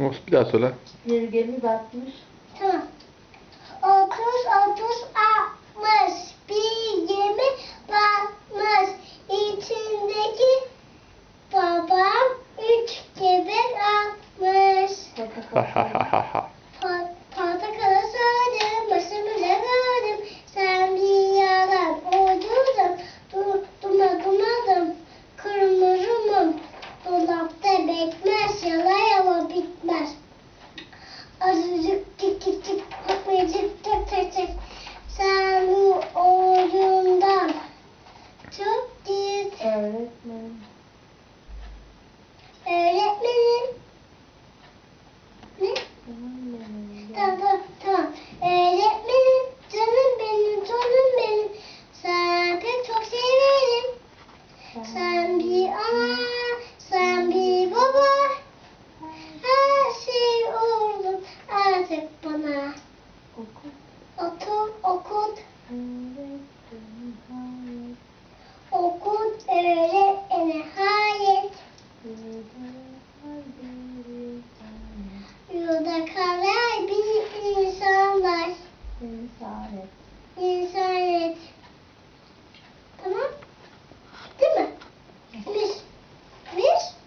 Olsun bir daha söyle. Yürgemi batmış. Tamam. Otuz otuz altmış. Bir gemi batmış. İçindeki babam üç gebe atmış. ha ha ha ha. Bye.